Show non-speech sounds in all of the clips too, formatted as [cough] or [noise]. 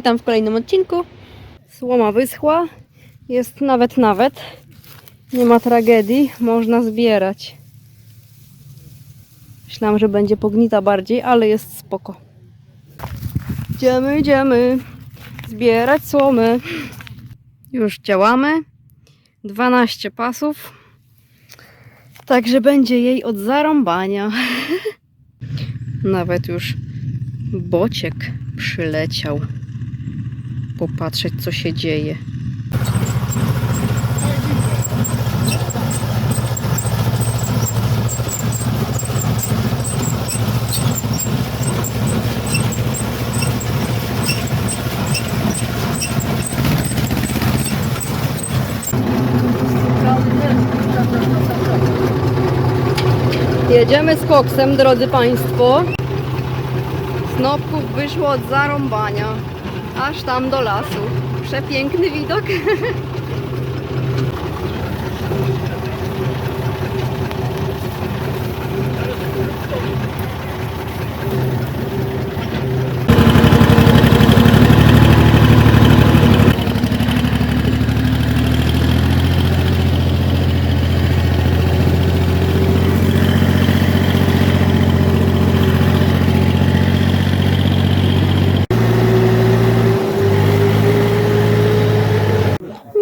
witam w kolejnym odcinku. Słoma wyschła, jest nawet, nawet. Nie ma tragedii, można zbierać. Myślałam, że będzie pognita bardziej, ale jest spoko. Idziemy, idziemy zbierać słomy. Już działamy. 12 pasów. Także będzie jej od zarąbania. [laughs] Nawet już bociek przyleciał popatrzeć, co się dzieje. Jedziemy z koksem, drodzy Państwo. Snopków wyszło od zarąbania. Aż tam do lasu. Przepiękny widok. [laughs]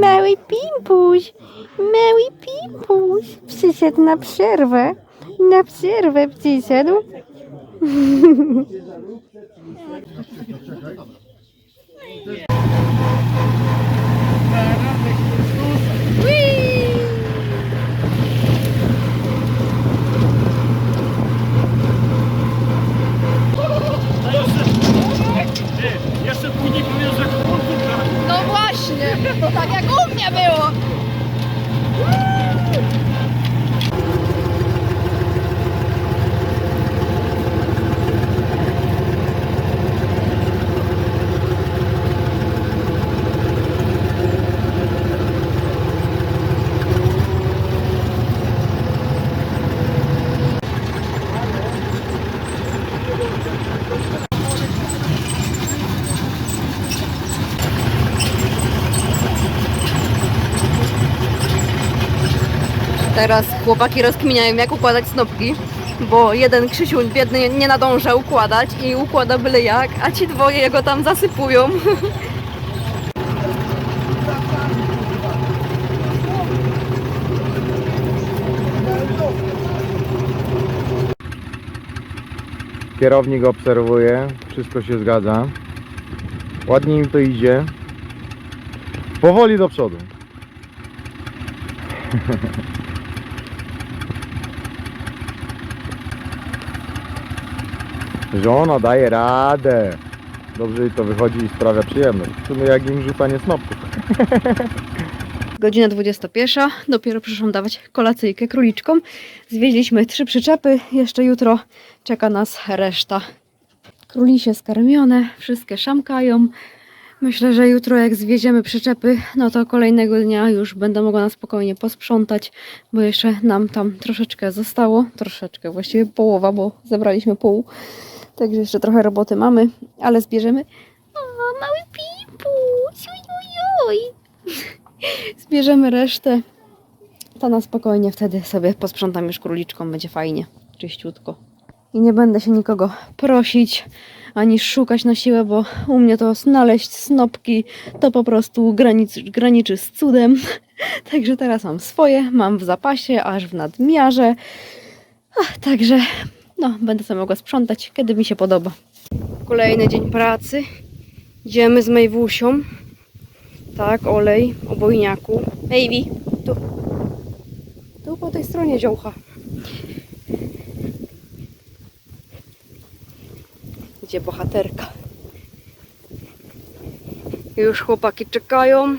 Mały Pimpuś, mały Pimpuś przyszedł na przerwę. Na przerwę przyszedł [laughs] później powiem, że kulturka. No właśnie, to tak jak u mnie było. Teraz chłopaki rozkminiają jak układać snopki, bo jeden Krzysiu biedny nie nadąża układać i układa byle jak, a ci dwoje jego tam zasypują. Kierownik obserwuje, wszystko się zgadza. Ładnie im to idzie. Powoli do przodu. [laughs] Żona daje radę. Dobrze jej to wychodzi i sprawia przyjemność. W sumie jak im rzucanie snopków. [laughs] Godzina 21, dopiero przyszłam dawać kolacyjkę króliczkom. Zwieźliśmy trzy przyczepy, jeszcze jutro czeka nas reszta. Królisie skarmione, wszystkie szamkają. Myślę, że jutro jak zwieziemy przyczepy, no to kolejnego dnia już będę mogła na spokojnie posprzątać, bo jeszcze nam tam troszeczkę zostało. Troszeczkę, właściwie połowa, bo zebraliśmy pół. Także jeszcze trochę roboty mamy, ale zbierzemy. O, mały pimpuś, oj. [laughs] Zbierzemy resztę. To na spokojnie wtedy sobie posprzątam już króliczką, będzie fajnie, czyściutko. I nie będę się nikogo prosić, ani szukać na siłę, bo u mnie to znaleźć snopki to po prostu graniczy, graniczy z cudem. [laughs] Także teraz mam swoje, mam w zapasie, aż w nadmiarze. Ach, także no, będę sobie mogła sprzątać, kiedy mi się podoba. Kolejny dzień pracy. Idziemy z Mejwusią. Tak, olej, obojniaku. Baby, tu. Tu po tej stronie dziołcha. Gdzie bohaterka? Już chłopaki czekają.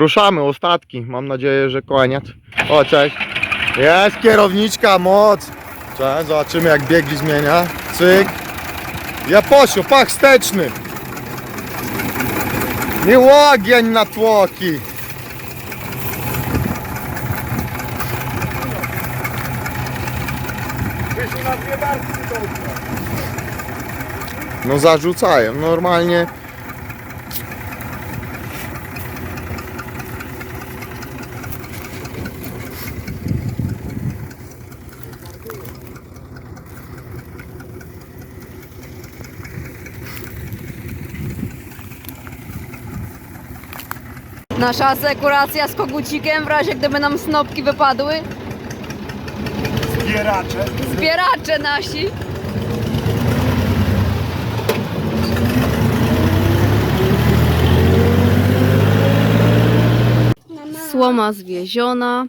Ruszamy, ostatki. Mam nadzieję, że kłaniat. O, cześć. Jest kierowniczka, moc. Cześć, zobaczymy jak biegi zmienia. Cyk. Ja poszło, pach wsteczny. Nie łogień na tłoki. No zarzucają, normalnie. Nasza asekuracja z kogucikiem w razie gdyby nam snopki wypadły. Zbieracze. Zbieracze nasi. Słoma zwieziona,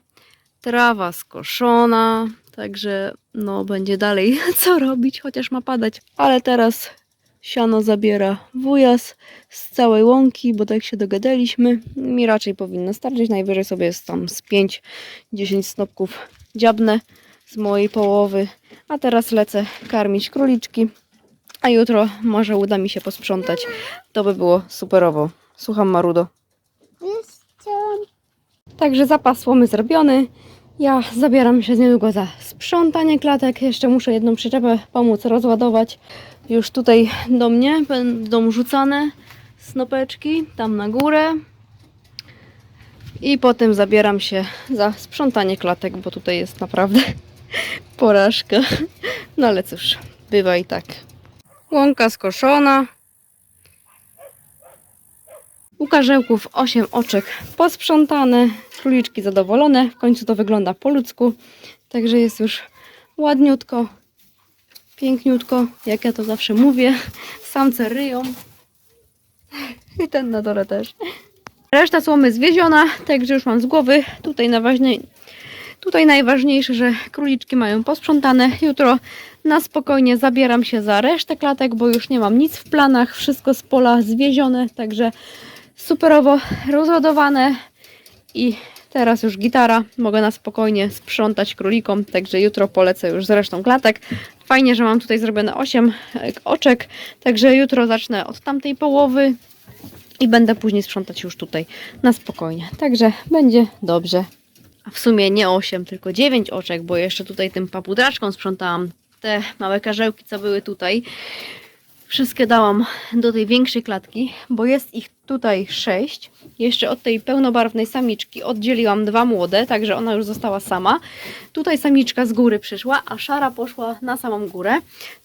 trawa skoszona, także no będzie dalej [laughs] co robić, chociaż ma padać. Ale teraz siano zabiera wujas z całej łąki, bo tak się dogadaliśmy. Mi raczej powinno starczyć, najwyżej sobie jest tam z 5-10 snopków dziabnę z mojej połowy. A teraz lecę karmić króliczki, a jutro może uda mi się posprzątać. To by było superowo. Słucham Marudo. Także zapas słomy zrobiony. Ja zabieram się niedługo za sprzątanie klatek. Jeszcze muszę jedną przyczepę pomóc rozładować. Już tutaj do mnie będą rzucane snopeczki tam na górę. I potem zabieram się za sprzątanie klatek, bo tutaj jest naprawdę [laughs] porażka. No ale cóż, bywa i tak. Łąka skoszona. U karzełków 8 oczek posprzątane, króliczki zadowolone. W końcu to wygląda po ludzku. Także jest już ładniutko, piękniutko, jak ja to zawsze mówię. Samce ryją. I ten na dole też. Reszta słomy zwieziona, także już mam z głowy. Tutaj tutaj najważniejsze, że króliczki mają posprzątane. Jutro na spokojnie zabieram się za resztę klatek, bo już nie mam nic w planach. Wszystko z pola zwiezione, także superowo rozładowane i teraz już gitara. Mogę na spokojnie sprzątać królikom, także jutro polecę już z resztą klatek. Fajnie, że mam tutaj zrobione 8 oczek, także jutro zacznę od tamtej połowy i będę później sprzątać już tutaj na spokojnie. Także będzie dobrze. A w sumie nie 8, tylko 9 oczek, bo jeszcze tutaj tym papudraczką sprzątałam te małe karzełki, co były tutaj. Wszystkie dałam do tej większej klatki, bo jest ich tutaj 6. Jeszcze od tej pełnobarwnej samiczki oddzieliłam dwa młode, także ona już została sama. Tutaj samiczka z góry przyszła, a szara poszła na samą górę.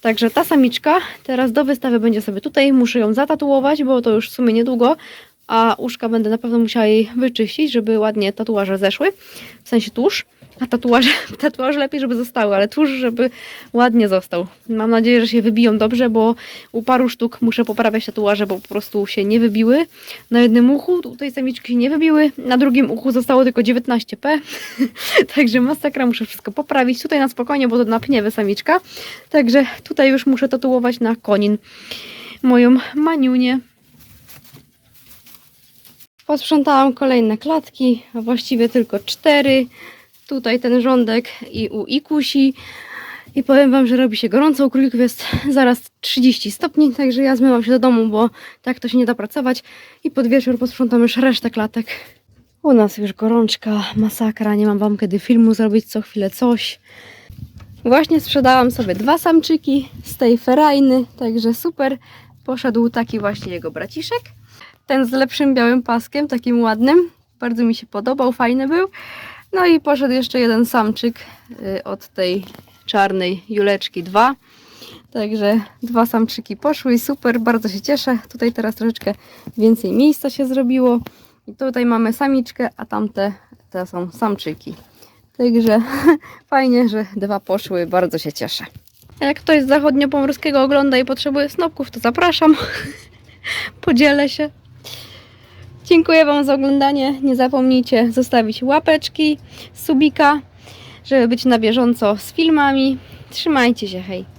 Także ta samiczka teraz do wystawy będzie sobie tutaj. Muszę ją zatatuować, bo to już w sumie niedługo. A uszka będę na pewno musiała jej wyczyścić, żeby ładnie tatuaże zeszły. W sensie tusz. A tatuaże, [laughs] tatuaże lepiej, żeby zostały, ale tuż, żeby ładnie został. Mam nadzieję, że się wybiją dobrze, bo u paru sztuk muszę poprawiać tatuaże, bo po prostu się nie wybiły. Na jednym uchu tutaj samiczki się nie wybiły, na drugim uchu zostało tylko 19p. [laughs] Także masakra, muszę wszystko poprawić. Tutaj na spokojnie, bo to na pniewy samiczka. Także tutaj już muszę tatuować na konin moją maniunię. Posprzątałam kolejne klatki, a właściwie tylko cztery. Tutaj ten rządek i u Ikusi. I powiem Wam, że robi się gorąco. U królików jest zaraz 30 stopni, także ja zmywam się do domu, bo tak to się nie da pracować. I pod wieczór posprzątam już resztę klatek. U nas już gorączka, masakra, nie mam Wam kiedy filmu zrobić, co chwilę coś. Właśnie sprzedałam sobie dwa samczyki z tej ferajny, także super. Poszedł taki właśnie jego braciszek. Ten z lepszym białym paskiem, takim ładnym. Bardzo mi się podobał, fajny był. No i poszedł jeszcze jeden samczyk y, od tej czarnej Juleczki 2. Także dwa samczyki poszły i super, bardzo się cieszę. Tutaj teraz troszeczkę więcej miejsca się zrobiło. I tutaj mamy samiczkę, a tamte te są samczyki. Także [laughs] fajnie, że dwa poszły, bardzo się cieszę. Jak ktoś z zachodniopomorskiego ogląda i potrzebuje snopków, to zapraszam. [laughs] Podzielę się. Dziękuję Wam za oglądanie. Nie zapomnijcie zostawić łapeczki, subika, żeby być na bieżąco z filmami. Trzymajcie się, hej!